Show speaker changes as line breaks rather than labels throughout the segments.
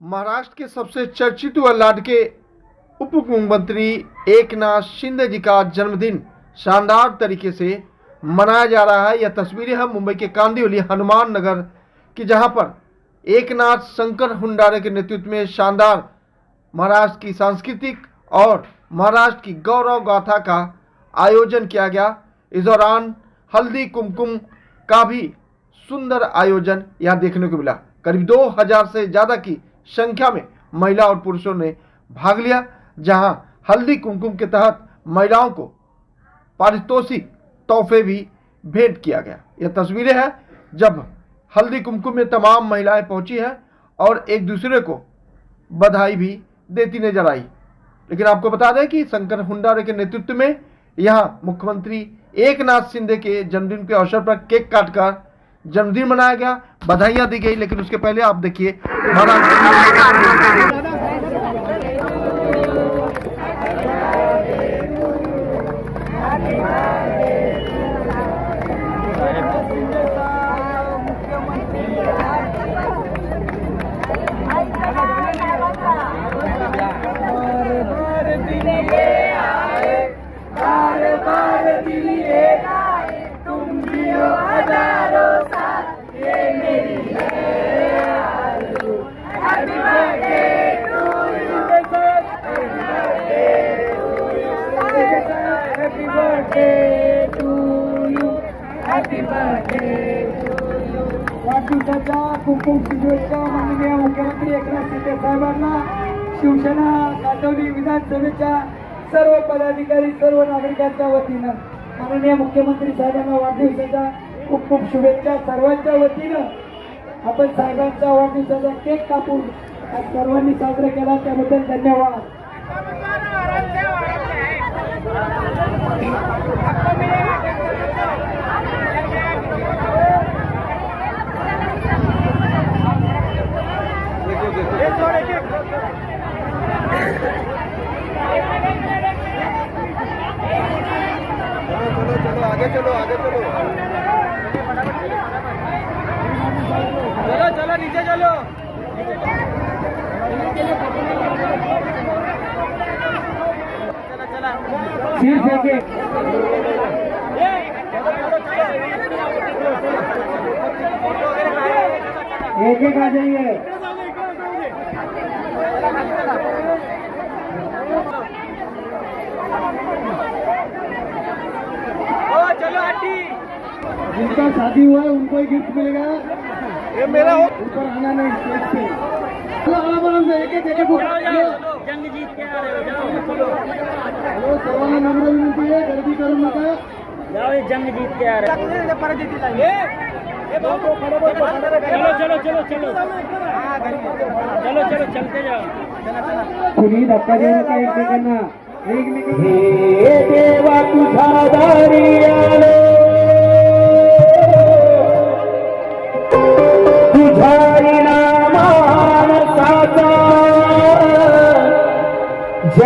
महाराष्ट्र के सबसे चर्चित व लाडके उप मुख्यमंत्री एक नाथ शिंदे जी का जन्मदिन शानदार तरीके से मनाया जा रहा है। यह तस्वीरें हैं मुंबई के कांदिवली हनुमान नगर की, जहाँ पर एक नाथ शंकर हुंडारे के नेतृत्व में शानदार महाराष्ट्र की सांस्कृतिक और महाराष्ट्र की गौरव गाथा का आयोजन किया गया। इस दौरान हल्दी कुमकुम का भी सुंदर आयोजन यहाँ देखने को मिला। करीब 2000 से ज़्यादा की संख्या में महिला और पुरुषों ने भाग लिया, जहाँ हल्दी कुमकुम के तहत महिलाओं को पारितोषिक तोहफे भी भेंट किया गया। यह तस्वीरें हैं, जब हल्दी कुमकुम में तमाम महिलाएँ पहुँची हैं और एक दूसरे को बधाई भी देती नज़र आई। लेकिन आपको बता दें कि शंकर हुंडारे के नेतृत्व में यहाँ मुख्यमंत्री एक नाथ शिंदे के जन्मदिन के अवसर पर केक काटकर जन्मदिन मनाया गया बधाइयाँ दी गई लेकिन उसके पहले आप देखिए
वाढदिवसाच्या खूप खूप शुभेच्छा माननीय मुख्यमंत्री एकनाथ शिंदे साहेबांना. शिवसेना काटोली विधानसभेच्या सर्व पदाधिकारी सर्व नागरिकांच्या वतीनं माननीय मुख्यमंत्री साहेबांना वाढदिवसाच्या खूप खूप शुभेच्छा. सर्वांच्या वतीनं आपण साहेबांच्या वाढदिवसाचा केक कापून आज सर्वांनी साजरा केला. त्याबद्दल धन्यवाद.
आगे चलो आगे चलो
चलो चलो नीचे चलो
सिर फेंके एक एक आ जाइए जिनका शादी हुआ है उनको ही गिफ्ट मिलेगा।
ये मेरा हो।
ऊपर आना नहीं स्टेज पे। चलो आराम आराम से एक एक एक एक हेलो
जंग जीत के आ रहे हो
हेलो सर्वांना नम्र विनंती आहे गर्दी करू नका
जाओ ये जंग जीत के आ रहे हो। चलो चलो चलो चलो। चलो चलो चलते जाओ।
कुणी धक्का देऊ नका एकमेकांना हे। देवा तुझा दारी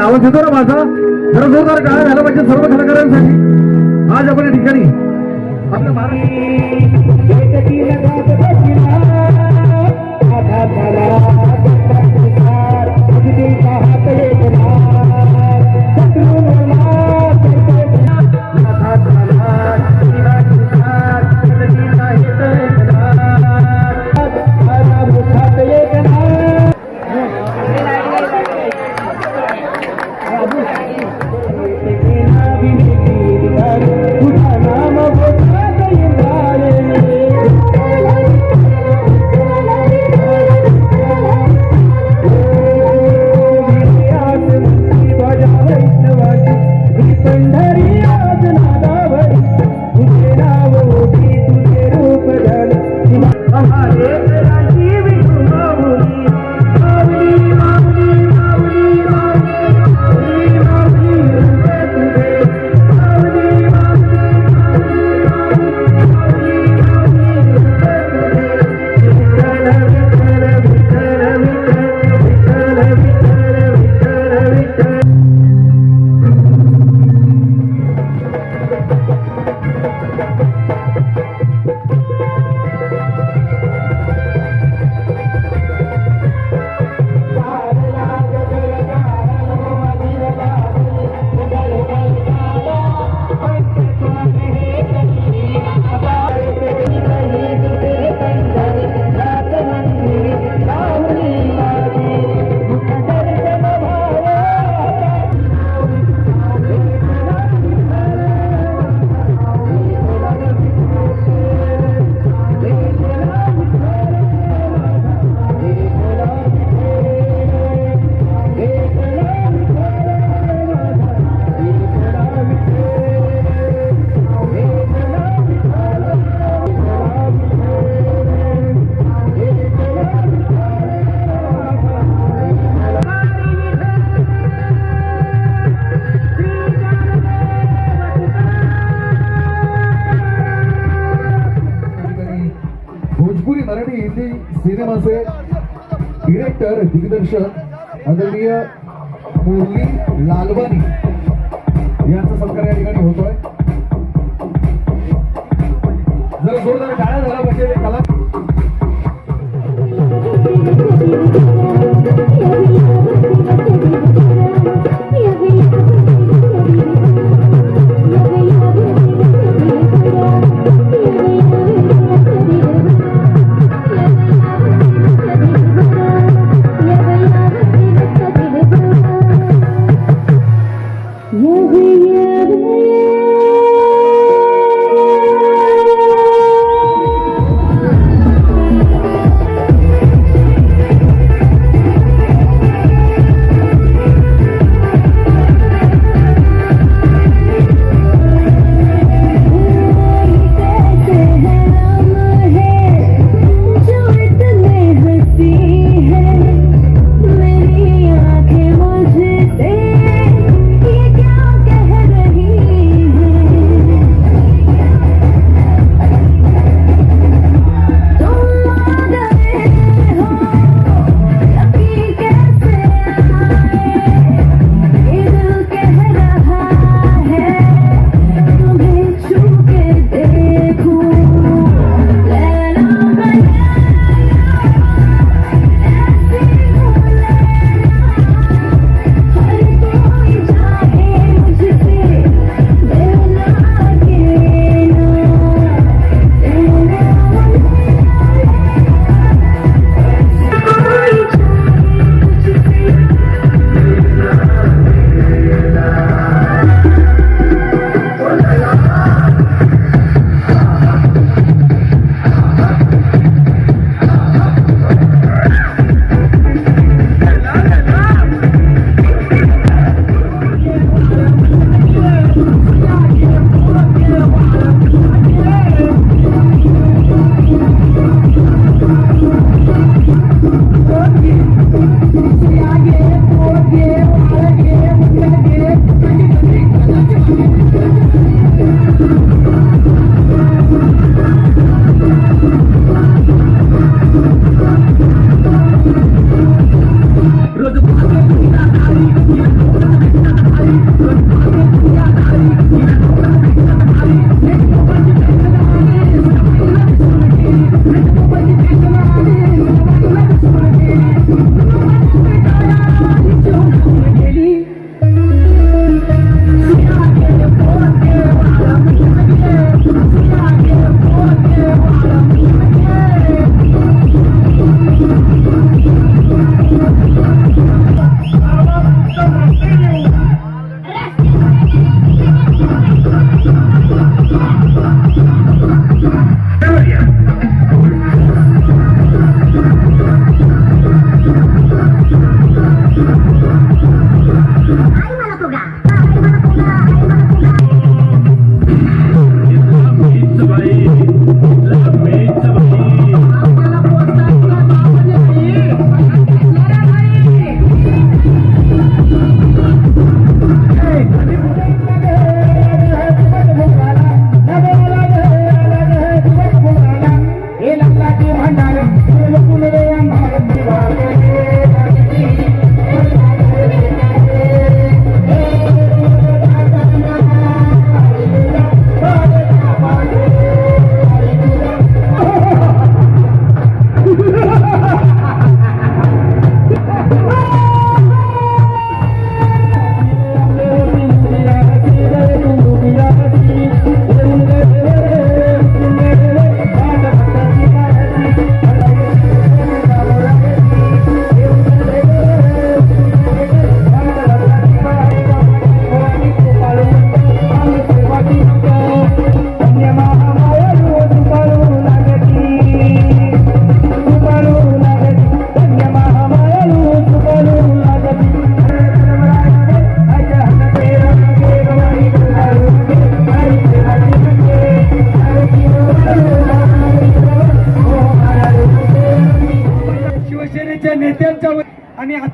आवाज येतो ना माझा? जरा जोरदार काय झाला पाहिजे सर्व कलाकारांसाठी. आज आपण या ठिकाणी आपलं महाराष्ट्र हिंदी सिनेमाचे डिरेक्टर दिग्दर्शक आदरणीय मुरली लालवानी यांचा सत्कार या ठिकाणी होतोय. जर जोरदार टाळ्या झाला पाहिजे कला.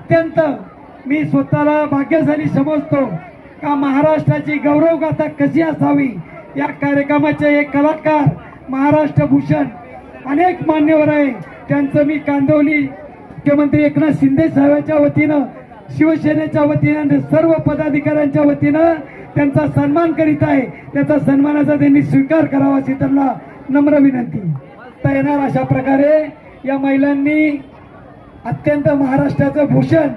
अत्यंत मी स्वतःला भाग्यशाली समजतो का महाराष्ट्राची गौरवगाथा कशी असावी? या कार्यक्रमाचे एक कलाकार महाराष्ट्र भूषण अनेक मान्यवर आहे. त्यांचं मी कांदवली मुख्यमंत्री एकनाथ शिंदे साहेबांच्या वतीनं शिवसेनेच्या वतीनं आणि सर्व पदाधिकाऱ्यांच्या वतीनं त्यांचा सन्मान करीत आहे. त्याचा सन्मानाचा त्यांनी स्वीकार करावा अशी त्यांना नम्र विनंती. तर येणार अशा प्रकारे या महिलांनी अत्यंत महाराष्ट्राचं भूषण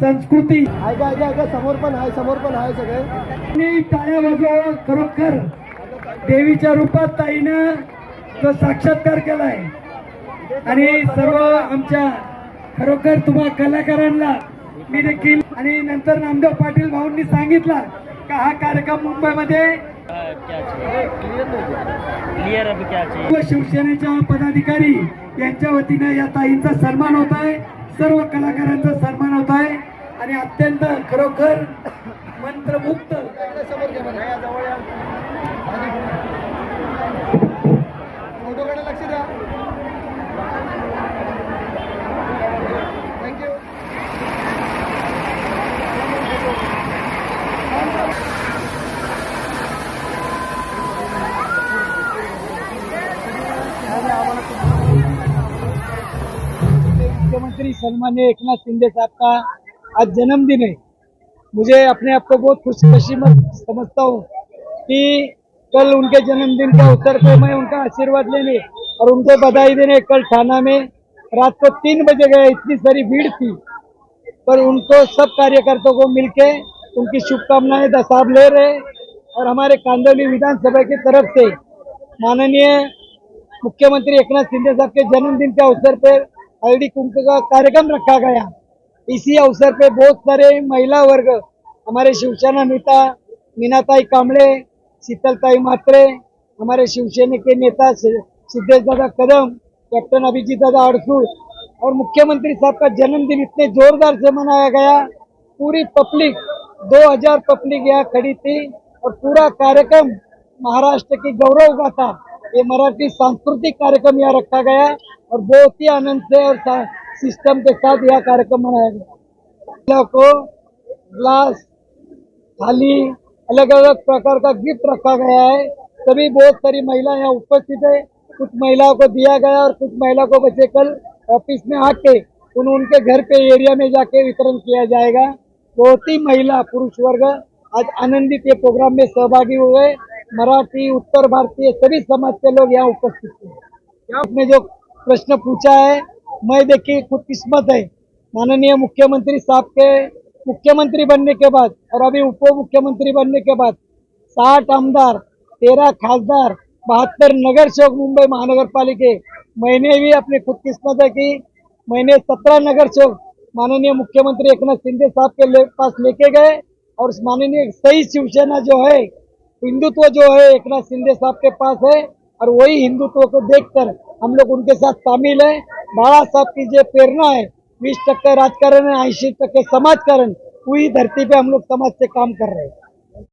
संस्कृती.
ऐका ऐका ऐका समोर पण आहे समोर पण आहे सगळे.
आणि टाळ्या वाजवा खरोखर देवीच्या रूपात ताईनं जो साक्षात्कार केलाय आणि सर्व आमच्या खरोखर तुम्हा कलाकारांना मी देखील आणि नंतर नामदेव पाटील भाऊंनी सांगितलं का हा कार्यक्रम मुंबईमध्ये शिवसेनेच्या पदाधिकारी यांच्या वतीनं या ताईंचा सन्मान होत आहे. सर्व कलाकारांचा सन्मान होत आहे. आणि अत्यंत खरोखर मंत्रमुक्त सन्मान्य एकनाथ शिंदे साहब का आज जन्मदिन है। मुझे अपने आप को बहुत खुशनसीमत समझता हूँ कि कल उनके जन्मदिन के अवसर पर मैं उनका आशीर्वाद लेने और उनको बधाई देने कल थाना में रात को तीन बजे गए, इतनी सारी भीड़ थी। पर उनको सब कार्यकर्ताओं को मिलके उनकी शुभकामनाएँ दसाब ले रहे और हमारे कांदौली विधानसभा की तरफ़ से माननीय मुख्यमंत्री एकनाथ शिंदे साहब के जन्मदिन के अवसर पर हल्दी कुंकू का कार्यक्रम रखा गया? इसी अवसर पे बहुत सारे महिला वर्ग हमारे शिवसेना नेता मीनाताई कांबळे शीतलताई मात्रे हमारे शिवसेना के नेता सिद्धेश दादा कदम कैप्टन अभिजीत दादा अड़सू और मुख्यमंत्री साहब का जन्मदिन इतने जोरदार से मनाया गया। पूरी पब्लिक 2000 पब्लिक यहाँ खड़ी थी और पूरा कार्यक्रम महाराष्ट्र की गौरव का था ये मराठी सांस्कृतिक कार्यक्रम यहाँ रखा गया। और बहुत ही आनंद से और सिस्टम के साथ यह कार्यक्रम मनाया गया। को ग्लास थाली अलग अलग प्रकार का गिफ्ट रखा गया है। सभी बहुत सारी महिला यहाँ उपस्थित है। कुछ महिलाओं को दिया गया और कुछ महिलाओं को बच्चे कल ऑफ़िस में आके उन उनके घर पे एरिया में जाके वितरण किया जाएगा। बहुत ही महिला, पुरुष वर्ग आज आनंदित ये प्रोग्राम में सहभागी हुए। मराठी, उत्तर भारतीय सभी समाज के लोग यहाँ उपस्थित थे आपने जो प्रश्न पूछा है। मैं देखिए खुद किस्मत है। माननीय मुख्यमंत्री साहब के मुख्यमंत्री बनने के बाद और अभी उप मुख्यमंत्री बनने के बाद साठ आमदार तेरह खासदार बहत्तर नगर सेवक मुंबई महानगर पालिके मैंने भी अपनी खुद किस्मत है कि मैंने सत्रह नगर सेवक माननीय मुख्यमंत्री एकनाथ शिंदे साहब के ले, पास लेके गए और माननीय सही शिवसेना जो है हिंदुत्व जो है एकनाथ शिंदे साहब के पास है और वही हिंदुत्व को देखकर हम लोग उनके साथ शामिल है। बाला साहब की जो प्रेरणा है बीस टक्के राजकारण है ऐसी टक्के समाजकारण पूरी धरती पे हम लोग समाज से काम कर रहे हैं।